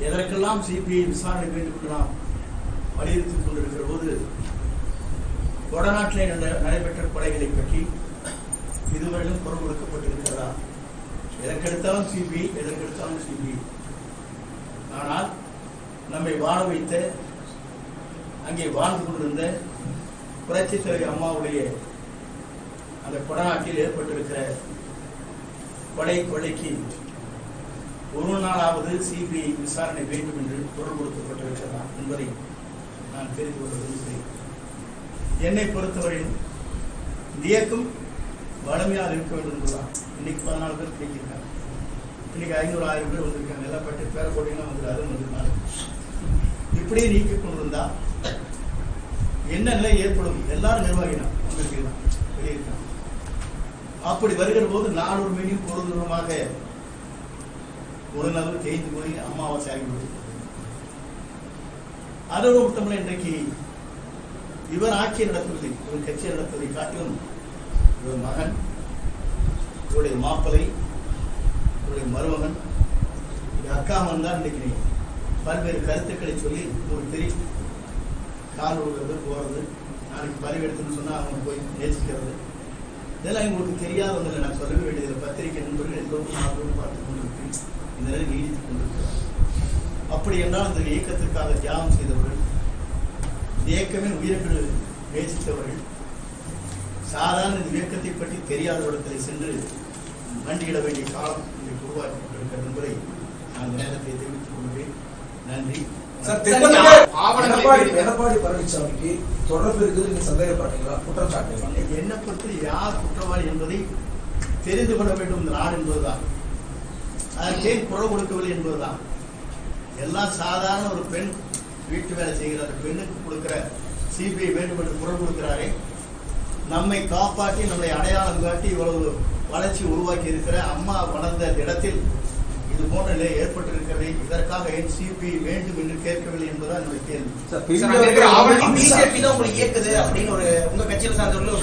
எதற்கெல்லாம் CBI விசாரணை வேண்டும் என்று நாம் வலியுறுத்திக் கொண்டிருக்கிற போது வடநாட்டிலே நடைபெற்ற கொலைகளை பற்றி இதுவரையிலும் குரல் கொடுக்கப்பட்டிருக்கிறதா? எதற்கெடுத்தாலும் சிபிஐ எதற்கெடுத்தாலும் சிபிஐ. ஆனால் நம்மை வாழ வைத்த அங்கே வாழ்ந்து கொண்டிருந்த புரட்சி தலைவி அம்மாவுடைய அந்த கொடநாட்டில் ஏற்பட்டிருக்கிற கொலை கொலைக்கு ஒரு நாளாவது சிபிஐ விசாரணை வேண்டும் என்று குரல் கொடுக்கப்பட்டிருக்கிறதா என்பதை நான் தெரிந்து கொள்ள விரும்புகிறேன். என்னை பொறுத்தவரையில் இந்த இயக்கம் வலிமையாக இருக்க வேண்டும் என்பதுதான் இன்னைக்கு பதினாலு பேர் பேசியிருக்காங்க இன்னைக்கு ஐநூறு ஆயிரம் பேர் வந்திருக்காங்க. எல்லாம் பட்டு பேர வந்து அதுவும் வந்திருக்காங்க இப்படியே நீக்கிக் கொண்டிருந்தா என்ன நிலை ஏற்படும்? எல்லாரும் நிர்வாகினா வந்திருக்கிறான் வெளியிருக்கான் அப்படி வருகிற போது நானூறு மீனியும் பொருந்தமாக ஒரு நபர் ஜெயித்து போய் அம்மாவாசை ஆகிவிடும் அதோடு மட்டுமல்ல இன்றைக்கு இவர் ஆட்சி நடத்துவதை ஒரு கட்சி நடத்துவதை காட்டிலும் இவர் மகன் இவருடைய மாப்பிளை இவருடைய மருமகன் அக்கா மகன் தான் இன்னைக்கு பல்வேறு கருத்துக்களை சொல்லி ஒரு பெரிய கால் விழுகிறது போறது நாளைக்கு பதிவு எடுத்துன்னு சொன்னா அவங்க போய் நேசிக்கிறது. இதெல்லாம் எங்களுக்கு தெரியாதவங்களை நான் சொல்ல வேண்டியது பத்திரிகை நண்பர்கள் எல்லோரும் ஆர்வம் பார்த்து கொண்டிருக்கிறேன் இந்த நிலை நீடித்துக் கொண்டிருக்கிறார் அப்படி என்றால் இந்த இயக்கத்திற்காக தியாகம் செய்தவர்கள் இயக்கமே உயிர்கள் நேசித்தவர்கள் சாதாரண இந்த இயக்கத்தை பற்றி தெரியாத இடத்தில் சென்று மண்டியிட வேண்டிய காலம் இன்றைக்கு உருவாக்கப்பட்டிருக்கிறது என்பதை நான் நேரத்தை தெரிவித்துக் கொள்கிறேன். நன்றி. எடப்பாடி பழனிசாமிக்கு தொடர்பு இருக்குது நீங்க சந்தேகப்பட்டீங்களா குற்றம் சாட்டுங்க என்னை பொறுத்து யார் குற்றவாளி என்பதை தெரிந்து கொள்ள வேண்டும் இந்த நாடு என்பதுதான். அதற்கு ஏன் குரல் கொடுக்கவில்லை என்பதுதான். எல்லாம் சாதாரண ஒரு பெண் வீட்டு வேலை செய்கிற அந்த பெண்ணுக்கு கொடுக்கிற சிபிஐ வேண்டும் என்று குரல் கொடுக்கிறாரே. நம்மை காப்பாற்றி நம்மை அடையாளம் காட்டி இவ்வளவு வளர்ச்சி உருவாக்கி இருக்கிற அம்மா வளர்ந்த இடத்தில் இது போன்ற நிலை ஏற்பட்டிருக்கிறது இதற்காக ஏன் சிபிஐ வேண்டும் என்று கேட்கவில்லை என்பதுதான் என்னுடைய கேள்வி. சார், அங்க இருக்கிற ஆவணங்கள் பிஜேபி தான் உங்களை இயக்குது அப்படின்னு ஒரு உங்க கட்சியில சார்ந்தவர்கள்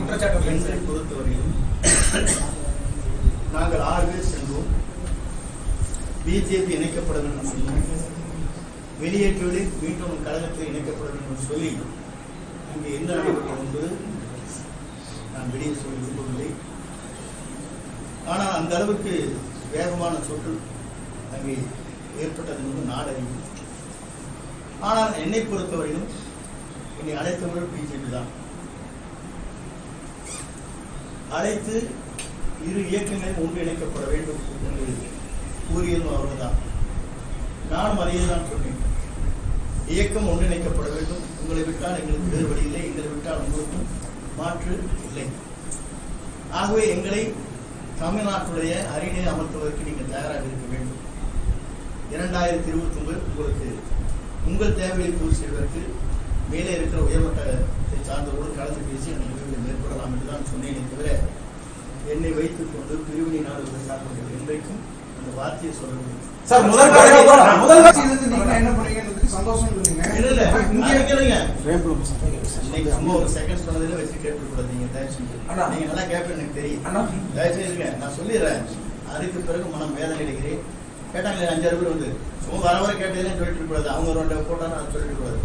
குற்றச்சாட்டு எங்களை வைக்கிறாங்க. பொறுத்தவரையில் நாங்கள் ஆறு பேர் சென்றோம் பிஜேபி இணைக்கப்பட வேண்டும் சொன்னோம் வெளியேற்றுவதில் மீண்டும் கழகத்தில் இணைக்கப்பட வேண்டும் என்று சொல்லி அங்கே என்ன நடைபெற்றது என்பது நான் வெளியே சொல்ல விரும்பவில்லை ஆனால் அந்த அளவுக்கு வேகமான சொற்கள் அங்கே ஏற்பட்டது வந்து நாடறிவு. ஆனால் என்னை பொறுத்தவரையிலும் என்னை அழைத்தவர்கள் பிஜேபி தான். அழைத்து இரு இயக்கங்களும் ஒன்றிணைக்கப்பட வேண்டும் என்று கூறியதும் அவர்தான். நானும் அதையே தான் சொன்னேன். இயக்கம் ஒன்றிணைக்கப்பட வேண்டும். உங்களை விட்டால் எங்களுக்கு வேறு வழி இல்லை. எங்களை விட்டால் உங்களுக்கும் மாற்று இல்லை. ஆகவே எங்களை தமிழ்நாட்டுடைய அரியணை அமர்த்துவதற்கு நீங்கள் தயாராக இருக்க வேண்டும். இரண்டாயிரத்தி இருபத்தி ஒன்பது உங்களுக்கு உங்கள் தேவையை பூர்த்தி செய்வதற்கு மேலே இருக்கிற உயர்மட்டத்தை சார்ந்தவரோடு கலந்து பேசி அந்த முடிவுகளை மேற்கொள்ளலாம் என்று தான் சொன்னேனே தவிர என்னை வைத்துக் கொண்டு பிரிவினை நாடுவதற்காக இன்றைக்கும் அந்த வார்த்தையை சொல்லவில்லை சார் முதல் கட்சி- முதல் கட்சியிலிருந்து நீங்க என்ன பண்ணீங்கன்றதுக்கு சந்தோஷம் இல்ல, இல்ல, இங்க அது சும்மா ஒரு செகண்ட் சொன்னதுல வச்சு கேட்டுக்கூடாது நீங்க தயவு செஞ்சு அண்ணா. நீங்க நல்லா கேட்பேன் எனக்கு தெரியும் அண்ணா. தயவு செய்துங்க நான் சொல்லிடுறேன். அதுக்கு பிறகு மனம் வேதனை அடைகிறேன். கேட்டாங்களே அஞ்சாறு பேர் வந்து. சும்மா வர வர கேட்டதுன்னு சொல்லிட்டு கூடாது அவங்க ரெண்டு போட்டா நான் சொல்லிட்டு கூடாது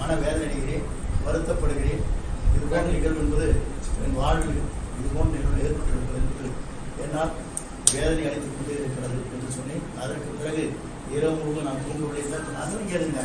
மன வேதனை அடைகிறேன். வருத்தப்படுகிறேன். இது போன்ற நிகழ்வு என்பது என் வாழ்வில் இது போன்ற நிகழ்வு ஏற்பட்டிருப்பது என்பது என்னால் வேதனை அடைத்துக் கொண்டே இருக்கிறது என்று சொன்னேன். அதற்கு பிறகு இரவு முழுவதும் நான் தூங்கவில்லை. தான் அதெல்லாம் கேளுங்க